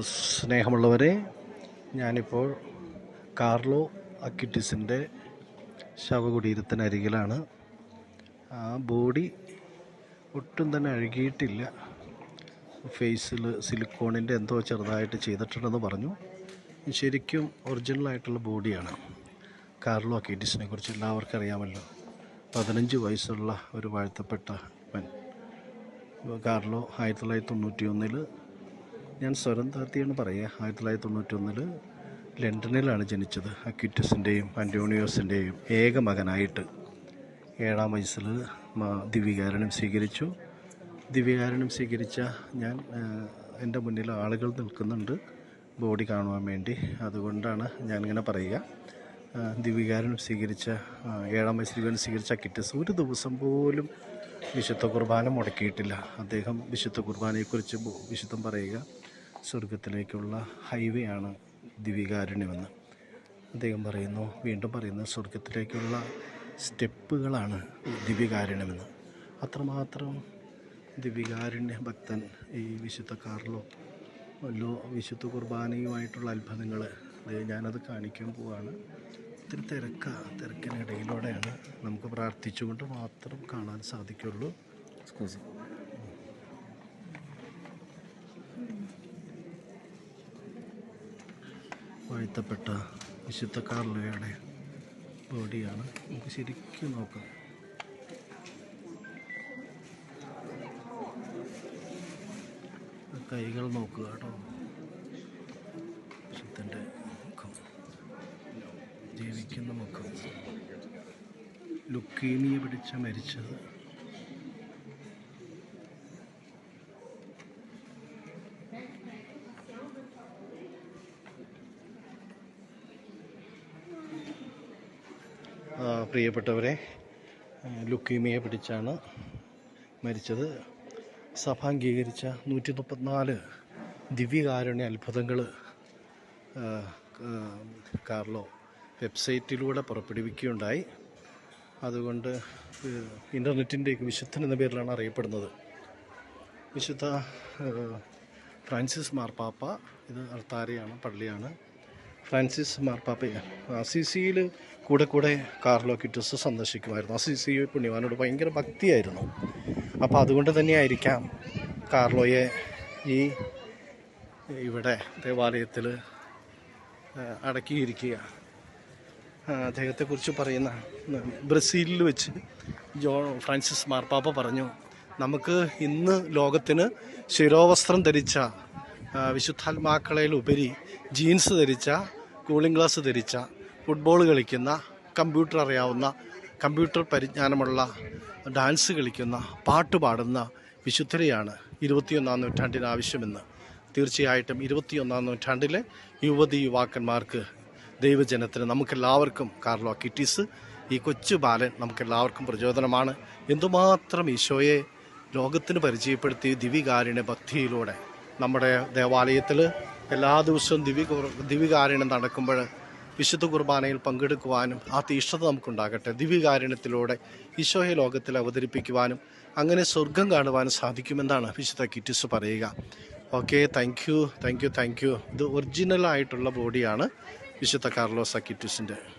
സ്നേഹമുള്ളവരെ ഞാനിപ്പോൾ കാർലോ അക്കിറ്റിസിന്റെ ശവകുടീരത്തിനരികിലാണ് ആ ബോഡി ഒട്ടും തന്നെ അഴുകിയിട്ടില്ല. ഫേസിൽ സിലിക്കോണിന്റെ എന്തോ ചെറുതായിട്ട് ചെയ്തിട്ടുണ്ടെന്ന് പറഞ്ഞു. ശരിക്കും ഒറിജിനലായിട്ടുള്ള ബോഡിയാണ് കാർലോ അക്കിറ്റിസിനെ കുറിച്ച് എല്ലാവർക്കും അറിയാമല്ലോ. പതിനഞ്ച് വയസ്സുള്ള ഒരു വാഴ്ത്തപ്പെട്ട കാർലോ ആയിരത്തി തൊള്ളായിരത്തി തൊണ്ണൂറ്റി ഒന്നിൽ ഞാൻ സ്വരം താർത്തിയാണ് പറയുക. ആയിരത്തി തൊള്ളായിരത്തി തൊണ്ണൂറ്റി ഒന്നിൽ ലണ്ടനിലാണ് ജനിച്ചത്. അക്യൂറ്റസിന്റെയും അന്റോണിയോസിന്റെയും ഏക മകനായിട്ട് ഏഴാം വയസ്സിൽ ദിവ്യകാരണം സ്വീകരിച്ചു. ദിവ്യകാരണം സ്വീകരിച്ച ഞാൻ എന്റെ മുന്നിൽ ആളുകൾ നിൽക്കുന്നുണ്ട്. ബോഡി കാണുവാൻ വേണ്ടി. അതുകൊണ്ടാണ് ഞാനിങ്ങനെ പറയുക. ദിവ്യകാരണം സ്വീകരിച്ച ഏഴാം വയസ്സിൽ ദിവ്യകാരണം സ്വീകരിച്ച കിറ്റസ് ഒരു ദിവസം പോലും വിശുദ്ധ കുർബാന മുടക്കിയിട്ടില്ല. അദ്ദേഹം വിശുദ്ധ കുർബാനയെക്കുറിച്ച് വിശുദ്ധം പറയുക. സ്വർഗത്തിലേക്കുള്ള ഹൈവേ ആണ് ദിവ്യകാരുണ്യമെന്ന് അദ്ദേഹം പറയുന്നു വീണ്ടും പറയുന്നു സ്വർഗത്തിലേക്കുള്ള സ്റ്റെപ്പുകളാണ് ദിവ്യകാരുണ്യമെന്ന് അത്രമാത്രം ദിവ്യകാരുണ്യ ഭക്തൻ ഈ വിശുദ്ധ കാറിലോ ലോ വിശുദ്ധ കുർബാനയുമായിട്ടുള്ള അത്ഭുതങ്ങൾ ഞാനത് കാണിക്കാൻ പോവാണ്. ഇത്തിരി തിരക്ക തിരക്കിനിടയിലൂടെയാണ് നമുക്ക് പ്രാർത്ഥിച്ചുകൊണ്ട് മാത്രം കാണാൻ സാധിക്കുള്ളൂ. വാഴ്ത്തപ്പെട്ട വിശുദ്ധ കാർലോയുടെ ബോഡിയാണ്. നമുക്ക് ശരിക്കും നോക്കാം. കൈകൾ നോക്കുക കേട്ടോ. വിശുദ്ധന്റെ മുഖം. ജീവിക്കുന്ന മുഖം. ലുക്കീമിയ പിടിച്ച മരിച്ചത്. പ്രിയപ്പെട്ടവരെ ലുക്കീമിയെ പിടിച്ചാണ് മരിച്ചത്. സഭ അംഗീകരിച്ച നൂറ്റി മുപ്പത്തിനാല് ദിവ്യകാരുണ്യ അത്ഭുതങ്ങൾ കാർലോ വെബ്സൈറ്റിലൂടെ പുറപ്പെടുവിക്കുകയുണ്ടായി. അതുകൊണ്ട് ഇന്റർനെറ്റിന്റെ വിശുദ്ധൻ എന്ന പേരിലാണ് അറിയപ്പെടുന്നത്. വിശുദ്ധ ഫ്രാൻസിസ് മാർപ്പാപ്പ ഇത് അർത്താരയാണ് പള്ളിയാണ്. ഫ്രാൻസിസ് മാർപ്പാപ്പയ അസിസിയിൽ കൂടെ കൂടെ കാർലോ കിറ്റസ് സന്ദർശിക്കുമായിരുന്നു. അസിസി പുണ്യവാനോട് ഭയങ്കര ഭക്തിയായിരുന്നു. അപ്പോൾ അതുകൊണ്ട് തന്നെയായിരിക്കാം കാർലോയെ ഈ ഇവിടെ ദേവാലയത്തിൽ അടക്കിയിരിക്കുക. അദ്ദേഹത്തെക്കുറിച്ച് പറയുന്ന ബ്രസീലിൽ വെച്ച് ജോ ഫ്രാൻസിസ് മാർപ്പാപ്പ പറഞ്ഞു നമുക്ക് ഇന്ന് ലോകത്തിന് ശിരോവസ്ത്രം ധരിച്ച വിശുദ്ധാത്മാക്കളയിലുപരി ജീൻസ് ധരിച്ച കൂളിംഗ് ഗ്ലാസ് ധരിച്ച ഫുട്ബോൾ കളിക്കുന്ന കമ്പ്യൂട്ടർ അറിയാവുന്ന കമ്പ്യൂട്ടർ പരിജ്ഞാനമുള്ള ഡാൻസ് കളിക്കുന്ന പാട്ട് പാടുന്ന വിശുദ്ധരെയാണ് ഇരുപത്തിയൊന്നാം നൂറ്റാണ്ടിന് ആവശ്യമെന്ന്. തീർച്ചയായിട്ടും ഇരുപത്തിയൊന്നാം നൂറ്റാണ്ടിലെ യുവതി യുവാക്കന്മാർക്ക് ദൈവജനത്തിന് നമുക്കെല്ലാവർക്കും കാർലോ കിറ്റീസ് ഈ കൊച്ചു ബാലൻ നമുക്കെല്ലാവർക്കും പ്രചോദനമാണ്. എന്തുമാത്രം ഈശോയെ ലോകത്തിന് പരിചയപ്പെടുത്തി ദിവികാരുണ്യ ഭക്തിയിലൂടെ നമ്മുടെ ദേവാലയത്തിൽ എല്ലാ ദിവസവും ദിവ്യ ദിവ്യകാരണം നടക്കുമ്പോൾ വിശുദ്ധ കുർബാനയിൽ പങ്കെടുക്കുവാനും ആ തീഷ്ണത നമുക്കുണ്ടാകട്ടെ. ദിവ്യകാരുണ്യത്തിലൂടെ ഈശോയെ ലോകത്തിൽ അവതരിപ്പിക്കുവാനും അങ്ങനെ സ്വർഗം കാണുവാനും സാധിക്കുമെന്നാണ് വിശുദ്ധ കിറ്റിസ് പറയുക. Okay thank you thank you thank you ഇത് ഒറിജിനലായിട്ടുള്ള ബോഡിയാണ് വിശുദ്ധ കാർലോസ് അക്കിറ്റിസിന്റെ